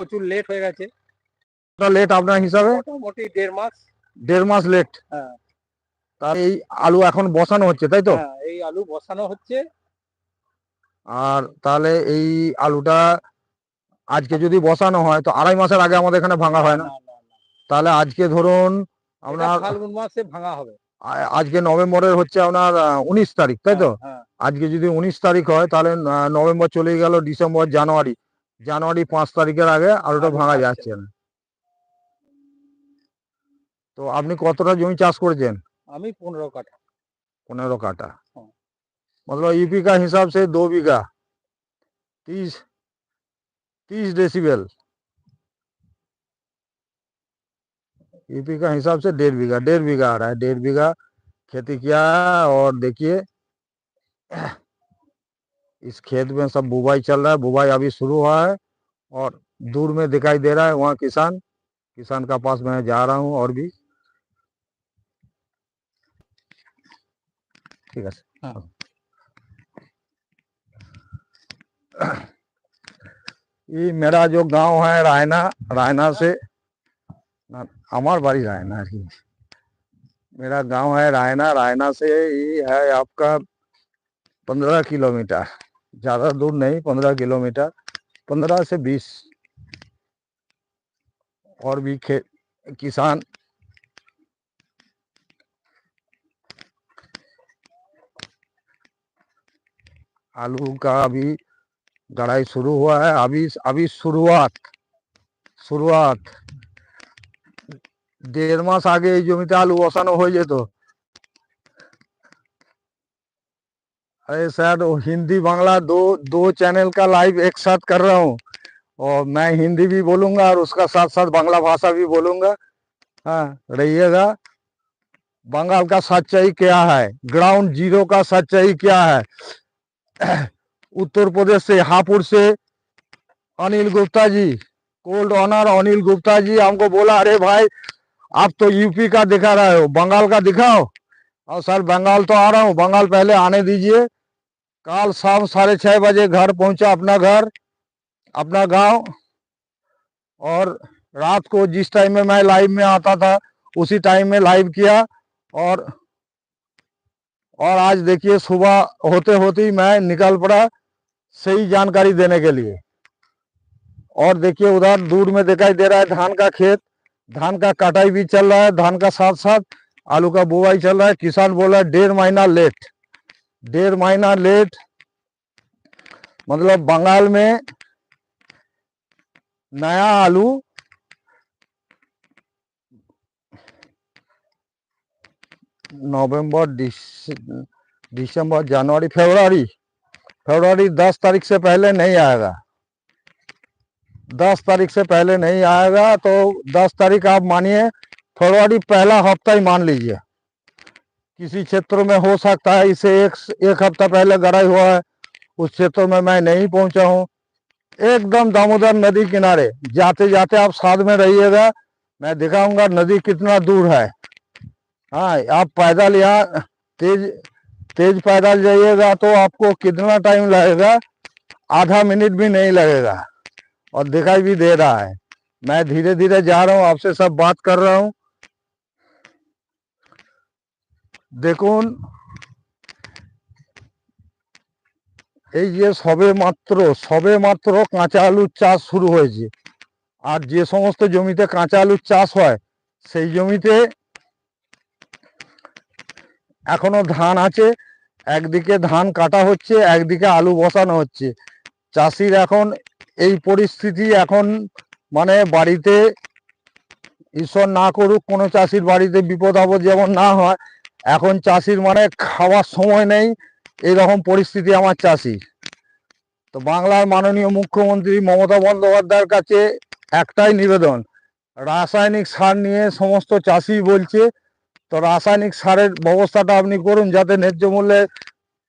প্রচুর লেট হয়ে গেছে। লেট আপনার হিসাবে? মোটামুটি দেড় মাস। দেড় মাস লেট হ্যাঁ। তার এই আলু এখন বসানো হচ্ছে তাই তো? হ্যাঁ, এই আলু বসানো হচ্ছে। আর তাহলে এই আলুটা আজকে যদি বসানো হয় তো আড়াই মাসের আগে আমাদের এখানে ভাঙা হয় না। তাহলে আজকে ধরুন আপনার ফাল্গুন মাসে ভাঙা হবে। আজকে নভেম্বরের হচ্ছে আপনার উনিশ তারিখ তাই তো? হ্যাঁ, আজকে যদি উনিশ তারিখ হয় তাহলে নভেম্বর চলে গেল ডিসেম্বর জানুয়ারি। জানুয়ারি পাঁচ তারিখের আগে আলুটা আলু ভাঙা পাচ্ছে যাচ্ছে না তো আপনি কতটা জমি চাষ করেছেন আমি পনেরো কাঠা पंद्रह काटा हाँ। मतलब यूपी का हिसाब से दो बीघा तीस तीस डेसिबल यूपी का हिसाब से डेढ़ बीघा डेढ़ बीघा आ रहा है डेढ़ बीघा खेती किया है और देखिए इस खेत में सब बुवाई चल रहा है। बुवाई अभी शुरू हुआ है और दूर में दिखाई दे रहा है वहाँ किसान। किसान का पास मैं जा रहा हूँ और भी। ठीक है हाँ। ये मेरा जो गाँव है रायना रायना से हमार बारी रायना ही। मेरा गाँव है रायना रायना से ये है आपका पंद्रह किलोमीटर। ज्यादा दूर नहीं पंद्रह किलोमीटर पंद्रह से बीस और भी खे किसान आलू का अभी गड़ाई शुरू हुआ है अभी अभी शुरुआत শুরুয়াত দেড় মাস আগে এই জমিতে আলু বসানো হয়ে যেত सर हिंदी बांग्ला दो दो चैनल का लाइव एक साथ कर रहा हूँ। और मैं हिंदी भी बोलूँगा और उसका साथ साथ बांग्ला भाषा भी बोलूँगा। हाँ रहिएगा। बंगाल का सच्चाई क्या है? ग्राउंड ज़ीरो का सच्चाई क्या है? उत्तर प्रदेश से हापुड़ से अनिल गुप्ता जी, कोल्ड ऑनर अनिल गुप्ता जी हमको बोला, अरे भाई, आप तो यूपी का दिखा रहे हो, बंगाल का दिखाओ। और सर, बंगाल तो आ रहा हूँ, बंगाल पहले आने दीजिए। कल शाम साढ़े छह बजे घर पहुँचा अपना घर, अपना गाँव। और रात को जिस टाइम में मैं लाइव में आता था, उसी टाइम में लाइव किया। और और आज देखिए सुबह होते होते ही मैं निकल पड़ा सही जानकारी देने के लिए। और देखिए उधर दूर में दिखाई दे रहा है धान का खेत। धान का कटाई भी चल रहा है, धान का साथ साथ आलू का बुआई चल रहा है। किसान बोला डेढ़ महीना लेट डेढ़ महीना लेट मतलब बंगाल में नया आलू नवंबर दिसंबर, जनवरी, फरवरी फरवरी दस तारीख से पहले नहीं आएगा। दस तारीख से पहले नहीं आएगा तो दस तारीख आप मानिए, फरवरी पहला हफ़्ता ही मान लीजिए। किसी क्षेत्र में हो सकता है, इसे एक एक हफ़्ता पहले गड़ाई हुआ है, उस क्षेत्र में मैं नहीं पहुँचा हूँ। एकदम दामोदर नदी किनारे जाते जाते आप साथ में रहिएगा, मैं दिखाऊँगा नदी कितना दूर है। हाँ आप पैदल यहाँ, तेज तेज पैदल जाइएगा तो आपको कितना टाइम लगेगा? आधा मिनट भी नहीं लगेगा। और दिखाई भी दे रहा है। मैं धीरे धीरे जा रहा हूँ, आपसे सब बात कर रहा हूँ। দেখুন, এই যে সবে মাত্র সবে মাত্র কাঁচা আলুর চাষ শুরু হয়েছে। আর যে সমস্ত জমিতে কাঁচা আলুর চাষ হয়, সেই জমিতে এখনও ধান আছে। একদিকে ধান কাটা হচ্ছে, একদিকে আলু বসানো হচ্ছে। চাষির এখন এই পরিস্থিতি এখন মানে বাড়িতে ঈশ্বর না করুক, কোনো চাষির বাড়িতে বিপদ আপদ যেমন না হয় এখন চাষির মানে খাওয়ার সময় নেই এরকম পরিস্থিতি আমার চাষি। তো বাংলার মাননীয় মুখ্যমন্ত্রী মমতা বন্দ্যোপাধ্যায়ের কাছে একটাই নিবেদন, রাসায়নিক সার নিয়ে সমস্ত চাষি বলছে, তো রাসায়নিক সারের ব্যবস্থাটা আপনি করুন, যাতে ন্যায্য মূল্যে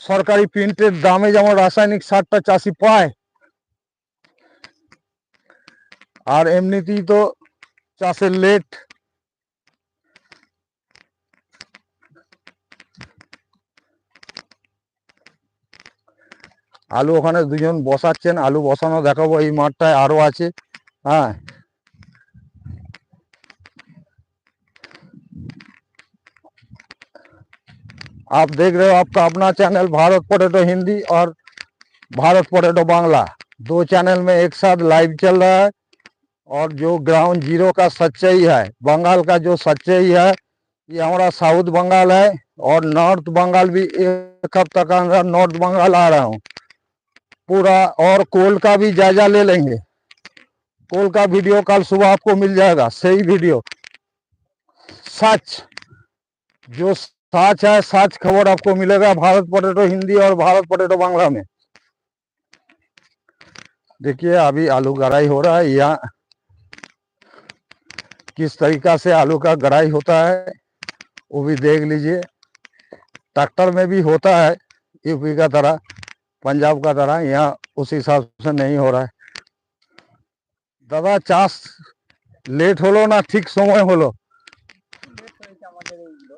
সরকারি প্রিন্টের দামে যেমন রাসায়নিক সারটা চাষি পায়। আর এমনিতেই তো চাষের লেট আলু ওখানে দুজন বসাচ্ছেন আলু বসানো দেখাবো এই মাঠটায় আরো আছে হ্যাঁ आप देख रहे हो आपका अपना चैनल भारत पोटैटो हिंदी और भारत पोटैटो बांग्ला दो चैनल में एक साथ लाइव चल रहा है और जो ग्राउंड जीरो का सच्चाई है बंगाल का जो सच्चाई है ये हमारा साउथ बंगाल है और नॉर्थ बंगाल भी एक हफ्ता का अंदर नॉर्थ बंगाल आ रहा हूँ पूरा और कोल का भी जायजा ले लेंगे। कोल का वीडियो कल सुबह आपको मिल जाएगा, सही वीडियो। सच, जो सच है, सच खबर आपको मिलेगा भारत पोटैटो हिंदी और भारत पोटैटो बांग्ला में। देखिए, अभी आलू गड़ाई हो रहा है, यहाँ किस तरीका से आलू का गड़ाई होता है, वो भी देख लीजिए। ट्रैक्टर में भी होता है यूपी का तरह। पंजाब का तरह यहाँ उस हिसाब से नहीं हो रहा है দাদা চাষ লেট হলো না ঠিক সময় হলো লেট হয়েছে আমাদের এইগুলো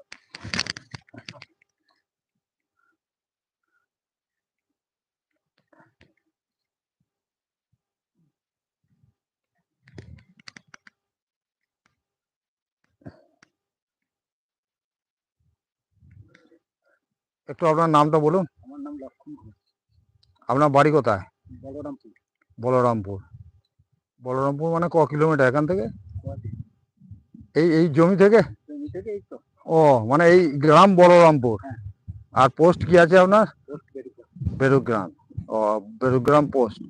একটু আপনার নামটা বলুন আমার নাম লক্ষণ ঘোষ আপনার বাড়ি কোথায়? বলরামপুর। বলরামপুর। বলরামপুর মানে ক কিলোমিটার এখান থেকে? এই এই জমি থেকে? ও মানে এই গ্রাম বলরামপুর। হ্যাঁ। আর পোস্ট কি আছে আপনার? বেরুগ্রাম। ও বেরুগ্রাম পোস্ট।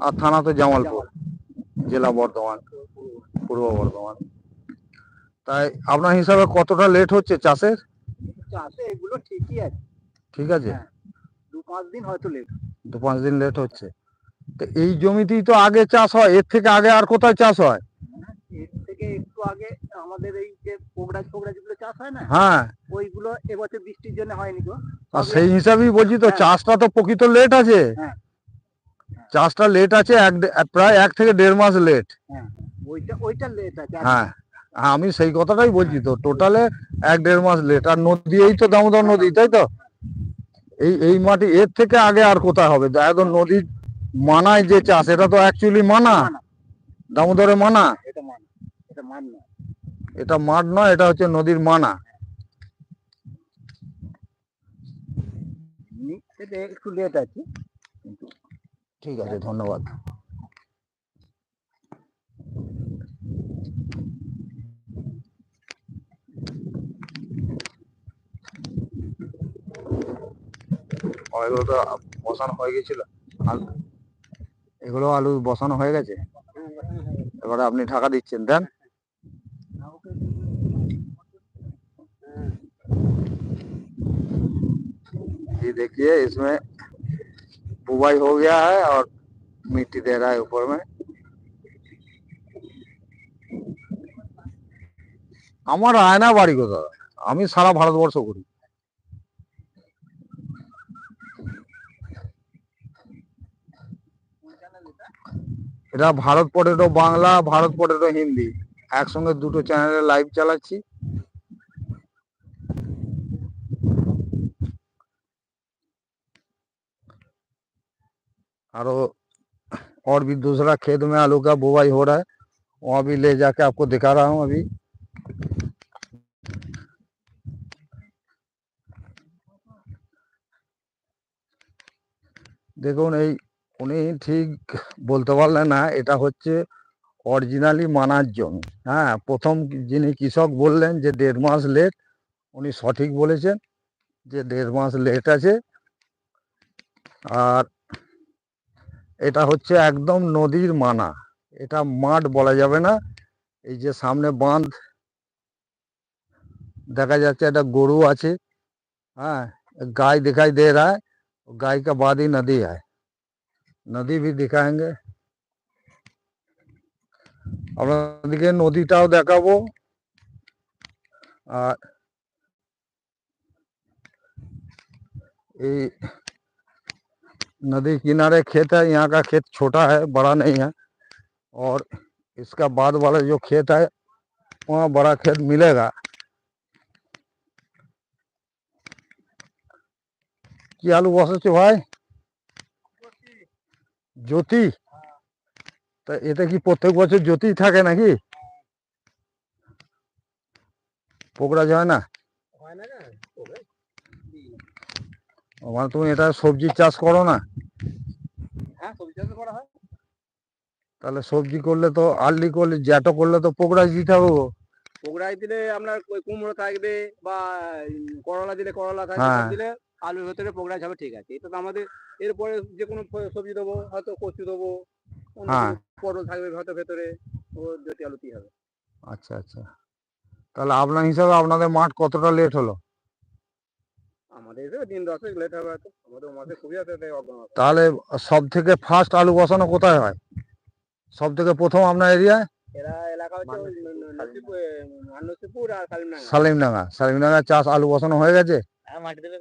আর থানা তো জামালপুর। জেলা বর্ধমান পূর্ব বর্ধমান। তাই আপনার হিসাবে কতটা লেট হচ্ছে চাষের? চাষে এগুলো ঠিকই আছে। ঠিক আছে? হ্যাঁ। দু পাঁচ দিন হয়তো লেট দু পাঁচ দিন লেট হচ্ছে। তো এই জমিতেই তো আগে চাষ হয় এর থেকে আগে আর কোথায় চাষ হয়? এর থেকে একটু আগে আমাদের এই যে গুলো চাষ হয় না হ্যাঁ। ওইগুলো এবছর বৃষ্টির জন্য হয়নি গো। আর সেই হিসাবেই বলছি তো হ্যাঁ। চাষটা তো প্রকৃত লেট আছে। হ্যাঁ। চাষটা লেট আছে এক প্রায় এক থেকে দেড় মাস লেট হ্যাঁ ওইটা ওইটা লেট আছে। হ্যাঁ। হ্যাঁ, আমি সেই কথাটাই বলছি তো টোটালে এক দেড় মাস লেট আর নদী এই তো দামোদর নদী তাই তো? এই এই মাটি এর থেকে আগে আর কোথায় হবে? একদম নদীর মানায় যে চাষ এটা তো অ্যাকচুয়ালি মানা। দামোদরে মানা। এটা মাঠ নয়। এটা হচ্ছে নদীর মানা। একটু লেট আছে। ঠিক আছে ধন্যবাদ। এগুলো তো বসানো হয়ে গেছিল আলু এগুলো আলু বসানো হয়ে গেছে এবারে আপনি ঢাকা দিচ্ছেন দেন ये देखिए इसमें बुवाई हो गया है और मिट्टी दे रहा है ऊपर में আমার আয়না বাড়ি কোথা আমি সারা ভারতবর্ষ ঘুরি এটা ভারত পটেটো বাংলা ভারত পটেটো হিন্দি একসঙ্গে দুটো চ্যানেলে লাইভ চালাচ্ছি और और भी दूसरा खेत में आलू का बुवाई हो रहा है वहाँ भी ले जाके आपको दिखा रहा हूँ अभी দেখুন এই উনি ঠিক বলতে পারলেন না এটা হচ্ছে অরিজিনালি মানার জমি হ্যাঁ প্রথম যিনি কৃষক বললেন যে দেড় মাস লেট উনি সঠিক বলেছেন যে দেড় মাস লেট আছে আর এটা হচ্ছে একদম নদীর মানা এটা মাঠ বলা যাবে না এই যে সামনে বাঁধ দেখা যাচ্ছে একটা গরু আছে हाँ गाय दिखाई दे रहा है गाय का बाद ही नदी है নদী भी दिखाएंगे আপনাদেরকে নদীটাও দেখাবো আর ये नदी किनारे खेत है यहाँ का खेत छोटा है बड़ा नहीं है और इसका बाद वाला जो खेत है वहाँ बड़ा खेत मिलेगा কি আলু বসাচ্ছে ভাই জ্যোতি? তা এতে কি প্রত্যেক বছর জ্যোতি থাকে নাকি? পোকরা যায় না? হয় না না মানে তুমি এটা সবজি চাষ করো না? হ্যাঁ সবজি চাষ করা হয়। তাহলে সবজি করলে তো আর্লি করলে জ্যাটো করলে তো পোকরা দিতে হবে। পোগড়ায় দিলে আপনার কুমড়ো থাকবে বা করলা দিলে করলা থাকবে হ্যাঁ। দিলে আলুর ভেতরে পোগড়া যাবে ঠিক আছে। এটা তো আমাদের এরপরে যে কোনো সবজি দেবো হয়তো কচু দেবো হ্যাঁ। পটল থাকবে হয়তো ভেতরে ও যদি আলুতেই হবে। আচ্ছা আচ্ছা। তাহলে আপনার হিসাবে আপনাদের মাঠ কতটা লেট হলো? আমাদের দিন দশেক লেট হবে হয়তো। আমাদের মাসে খুবই আছে। তাহলে সব থেকে ফার্স্ট আলু বসানো কোথায় হয়? সব থেকে প্রথম আপনার এরিয়ায় এরা এলাকা হচ্ছে সালিমডাঙ্গা। সালিমডাঙ্গা। চাষ আলু বসানো হয়ে গেছে? হ্যাঁ মাটি দেবে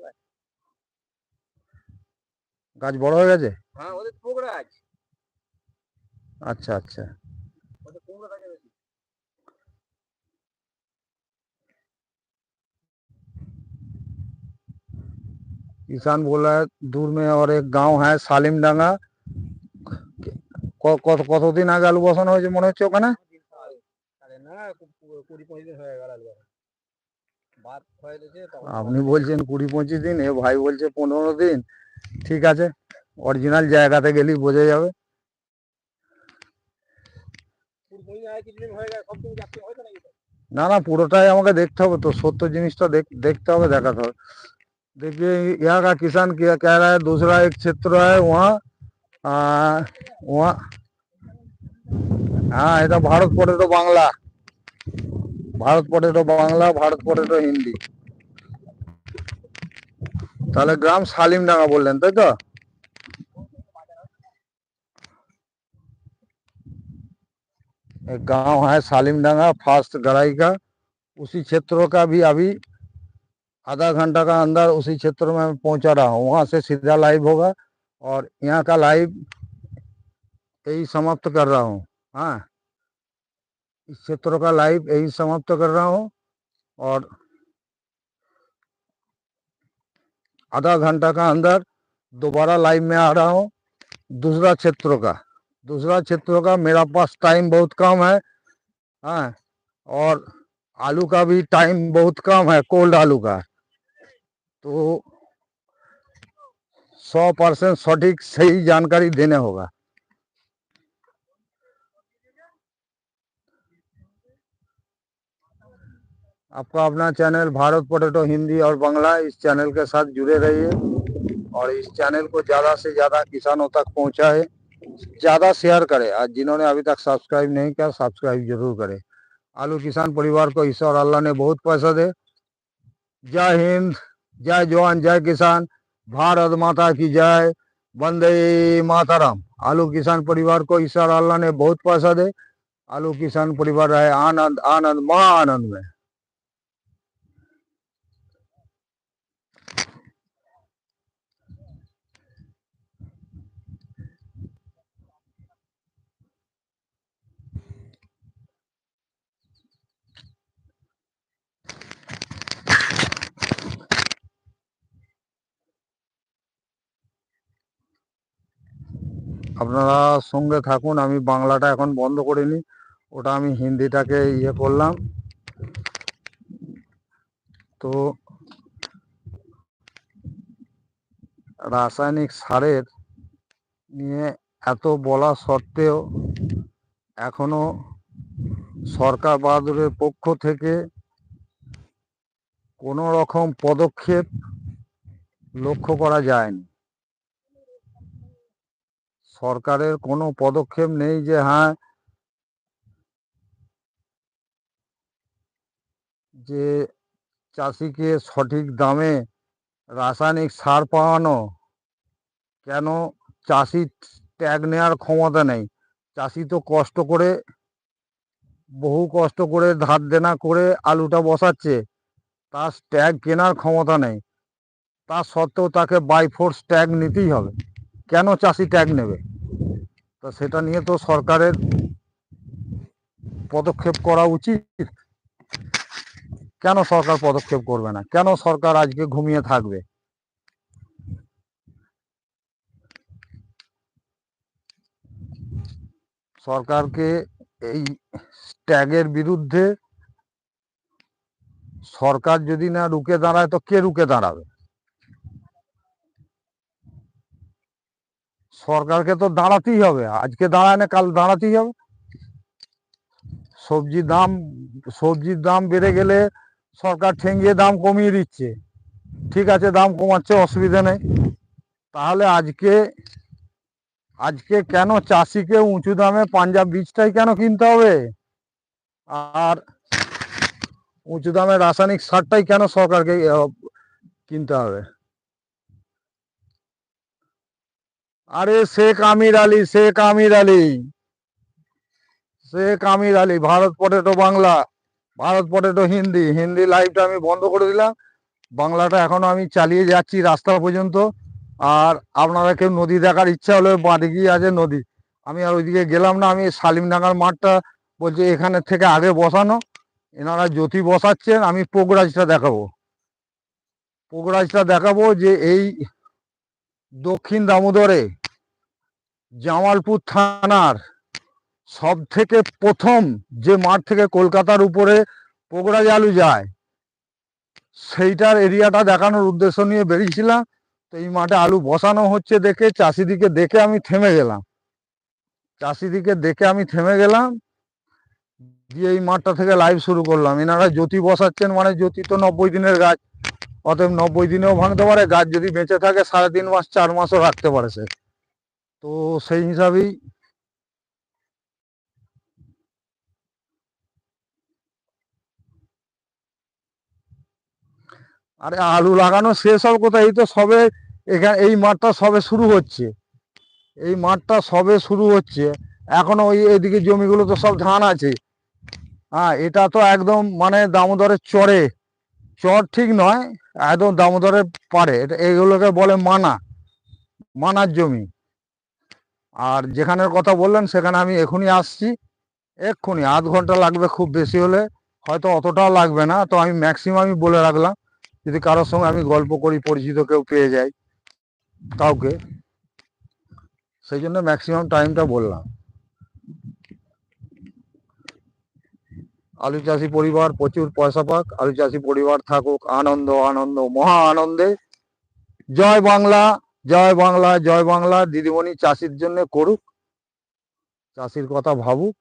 গাছ বড় হয়ে গেছে হ্যাঁ ওদের পোগড়া আছে আচ্ছা আচ্ছা ওদের কুমড়ো থাকে বেশি किसान बोल रहा है दूर में और एक गांव है सालिमडांगा ক- কত কতদিন আগে আলু বসানো হয়েছে মনে হচ্ছে ওখানে আরে না কু- কু- কুড়ি পঁচিশ দিন হয়ে গেল আলু গাছ। ভাত হয়ে গেছে তখন আপনি বলছেন কুড়ি পঁচিশ দিন এ ভাই বলছে পনেরো দিন ঠিক আছে অরিজিনাল জায়গাতে গেলেই বোঝা যাবে কুড়ি পঁচিশ আগে কিছুদিন হয়ে গেছে সব কিছু যাচ্ছে হয়তো নাকি না না পুরোটাই আমাকে দেখতে হবে তো সত্য জিনিসটা देख- देखते হবে দেখাতে হবে देखिए यहाँ का किसान क्या कह रहा है दूसरा एक क्षेत्र है वहाँ आ, वहाँ हाँ এটা Bharat potato Bangla Bharat potato Bangla Bharat potato Hindi তাহলে গ্রাম সালিমডাঙ্গা বললেন তাই তো एक गांव है सालिमडंगा फास्ट गढ़ाई का उसी क्षेत्रों का भी अभी आधा घंटा का अंदर उसी क्षेत्र में मैं पहुंचा रहा हूँ वहां से सीधा लाइव होगा और यहाँ का लाइव यही समाप्त कर रहा हूँ हाँ इस क्षेत्र का लाइव यही समाप्त कर रहा हूँ और आधा घंटा का अंदर दोबारा लाइव में आ रहा हूँ। दूसरा क्षेत्रों का। दूसरा क्षेत्रों का मेरा पास टाइम बहुत कम है। हाँ और आलू का भी टाइम बहुत कम है कोल्ड आलू का। तो सौ परसेंट सटीक सही जानकारी देने होगा। आपका अपना चैनल भारत पोटेटो हिंदी और बांग्ला इस चैनल के साथ जुड़े रहिए। और इस चैनल को ज़्यादा से ज़्यादा किसानों तक पहुँचाए ज़्यादा शेयर करें। आज जिन्होंने अभी तक सब्सक्राइब नहीं किया, सब्सक्राइब ज़रूर करें। आलू किसान परिवार को ईश्वर अल्लाह ने बहुत पैसा दे। जय हिंद, जय जवान, जय किसान। भारत माता की जय। वंदे मातरम। आलू किसान परिवार को ईश्वर अल्लाह ने बहुत पैसा दे। आलू किसान परिवार रहे आनंद आनंद महा आनंद में। আপনারা সঙ্গে থাকুন, আমি বাংলাটা এখন বন্ধ করিনি, ওটা আমি হিন্দিটাকে ইয়ে করলাম। তো রাসায়নিক সারের নিয়ে এত বলা সত্ত্বেও এখনও সরকার বাহাদুরের পক্ষ থেকে কোনো রকম পদক্ষেপ লক্ষ্য করা যায়নি। সরকারের কোনো পদক্ষেপ নেই যে হ্যাঁ যে চাষিকে সঠিক দামে রাসায়নিক সার পাওয়ানো। কেন চাষি ট্যাগ নেওয়ার ক্ষমতা নেই? চাষি তো কষ্ট করে, বহু কষ্ট করে ধার দেনা করে আলুটা বসাচ্ছে। তার ট্যাগ কেনার ক্ষমতা নেই। তা সত্ত্বেও তাকে বাই ফোর্স ট্যাগ নিতেই হবে। কেন চাষি ট্যাগ নেবে? তো সেটা নিয়ে তো সরকারের পদক্ষেপ করা উচিত। কেন সরকার পদক্ষেপ করবে না? কেন সরকার আজকে ঘুমিয়ে থাকবে? সরকারকে এই ট্যাগের বিরুদ্ধে সরকার যদি না রুকে দাঁড়ায়, তো কে রুখে দাঁড়াবে? সরকারকে তো দাঁড়াতেই হবে। আজকে দাঁড়ায় না, কাল দাঁড়াতেই হবে। সবজির দাম সবজির দাম বেড়ে গেলে সরকার ঠেঙ্গিয়ে দাম কমিয়ে দিচ্ছে। ঠিক আছে, দাম কমাচ্ছে, অসুবিধা নেই। তাহলে আজকে আজকে কেন চাষিকে উঁচু দামে পাঞ্জাব বীজটাই কেন কিনতে হবে? আর উঁচু দামে রাসায়নিক সারটাই কেন সরকারকে কিনতে হবে? আরে শেখ আমির আলী, শেখ আমির আলী। শেখ আমির আলী, ভারত পটেটো বাংলা। ভারত পটেটো হিন্দি। হিন্দি লাইভটা আমি বন্ধ করে দিলাম। বাংলাটা এখনও আমি চালিয়ে যাচ্ছি রাস্তা পর্যন্ত। আর আপনারা কেউ নদী দেখার ইচ্ছা হলে বাড়ি আছে নদী। আমি আর ওইদিকে গেলাম না, আমি শালিমডাঙ্গার মাঠটা বলছি এখানে থেকে আগে বসানো। এনারা জ্যোতি বসাচ্ছেন, আমি পোগরাজটা দেখাবো। পোগরাজটা দেখাবো যে এই দক্ষিণ দামোদরে জামালপুর থানার সব থেকে প্রথম যে মাঠ থেকে কলকাতার উপরে পোগরাজ আলু যায়, সেইটার এরিয়াটা দেখানোর উদ্দেশ্য নিয়ে বেরিয়েছিলাম। তো এই মাঠে আলু বসানো হচ্ছে দেখে চাষিদিকে দেখে আমি থেমে গেলাম। চাষিদিকে দেখে আমি থেমে গেলাম, দিয়ে এই মাঠটা থেকে লাইভ শুরু করলাম। এনারা জ্যোতি বসাচ্ছেন মানে জ্যোতি তো নব্বই দিনের গাছ। অতএব নব্বই দিনেও ভাঙতে পারে, গাছ যদি বেঁচে থাকে সাড়ে তিন মাস, চার মাসও রাখতে পারে সে। তো সেই হিসাবেই আরে আলু লাগানো শেষ হবে কোথায়? এই তো সবে এখানে, এই মাঠটা সবে শুরু হচ্ছে। এই মাঠটা সবে শুরু হচ্ছে। এখনও ওই এদিকে জমিগুলো তো সব ধান আছে। হ্যাঁ এটা তো একদম মানে দামোদরের চরে। চর ঠিক নয়, একদম দামোদরের পারে। এগুলোকে বলে মানা, মানার জমি। আর যেখানের কথা বললেন সেখানে আমি এখনই আসছি, এক্ষুনি। আধ ঘণ্টা লাগবে খুব বেশি হলে, হয়তো অতটাও লাগবে না, তো আমি ম্যাক্সিমামই বলে রাখলাম, যদি কারোর সঙ্গে আমি গল্প করি, পরিচিত কেউ পেয়ে যাই কাউকে। সেই জন্য ম্যাক্সিমাম টাইমটা বললাম। আলু চাষি পরিবার প্রচুর পয়সা পাক, আলু চাষি পরিবার থাকুক, আনন্দ আনন্দ, মহা আনন্দে। জয় বাংলা জয় বাংলা জয় বাংলা, দিদিমণি চাষির জন্য করুক, চাষির কথা ভাবুক।